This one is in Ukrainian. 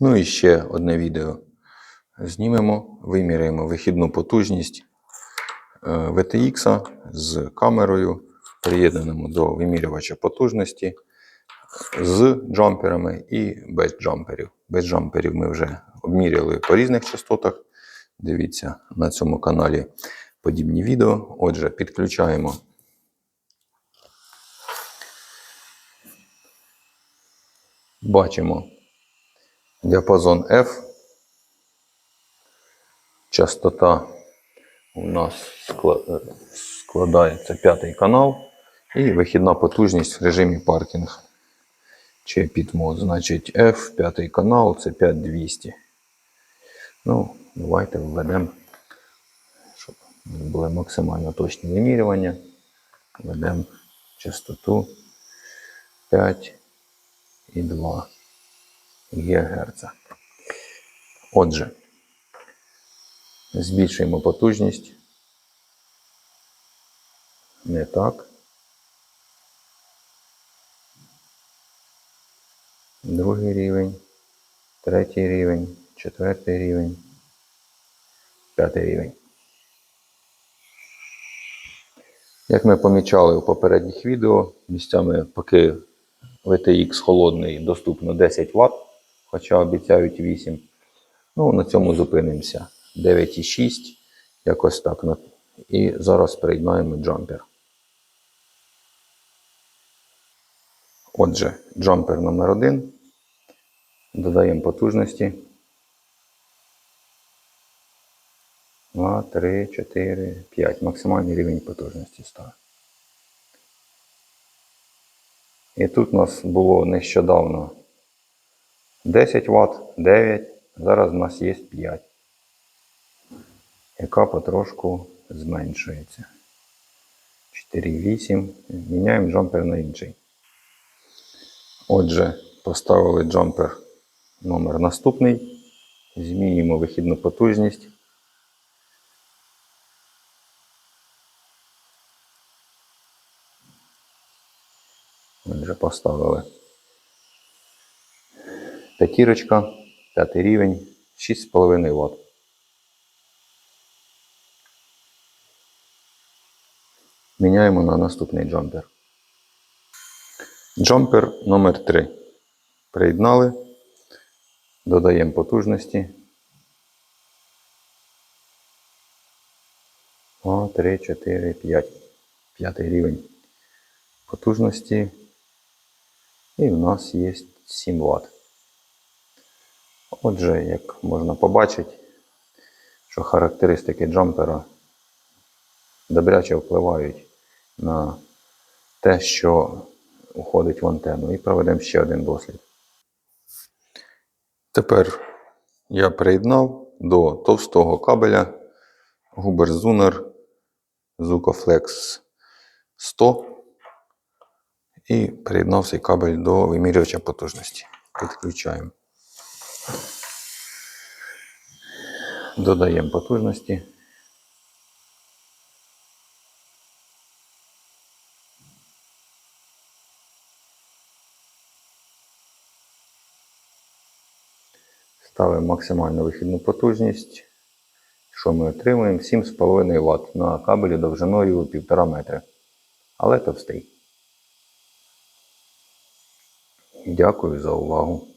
Ну і ще одне відео знімемо, виміряємо вихідну потужність е, VTX з камерою, приєднаному до вимірювача потужності з джамперами і без джамперів. Без джамперів ми вже обміряли по різних частотах. Дивіться на цьому каналі подібні відео. Отже, підключаємо Бачимо діапазон F. Частота у нас е, складається п'ятий канал. І вихідна потужність в режимі паркінг. Чи підмод, значить F, п'ятий канал, це 5200. Ну, давайте введемо, щоб були максимально точні вимірювання. Введемо частоту 5 і 2 ГГц. Отже, збільшуємо потужність. Не так. Другий рівень, третій рівень, четвертий рівень, п'ятий рівень. Як ми помічали у попередніх відео, місцями поки VTX холодний доступно 10 Вт, хоча обіцяють 8. Ну, на цьому зупинимося. 9,6, якось так. І зараз приєднаємо джампер. Отже, джампер номер 1 Додаємо потужності. 2, 3, 4, 5. Максимальний рівень потужності ставимо. І тут у нас було нещодавно 10 Вт, 9, зараз у нас є 5, яка потрошку зменшується. 4,8. Міняємо джампер на інший. Отже, поставили джампер номер наступний. Змінюємо вихідну потужність. Отже, поставили. П'ятірочка, п'ятий рівень, 6,5 Вт. Міняємо на наступний джампер. Джампер номер 3 Приєднали. Додаємо потужності. 2, 3, 4, 5. П'ятий рівень потужності. І в нас є 7 Вт. Отже, як можна побачити, що характеристики джампера добряче впливають на те, що уходить в антенну. І проведемо ще один дослід. Тепер я приєднав до товстого кабеля Zuner Zucoflex 100 і приєднав цей кабель до вимірювача потужності. Підключаємо. Додаємо потужності. Ставимо максимальну вихідну потужність. Що ми отримуємо? 7,5 Вт на кабелі довжиною 1,5 метра. Але товстий. Дякую за увагу.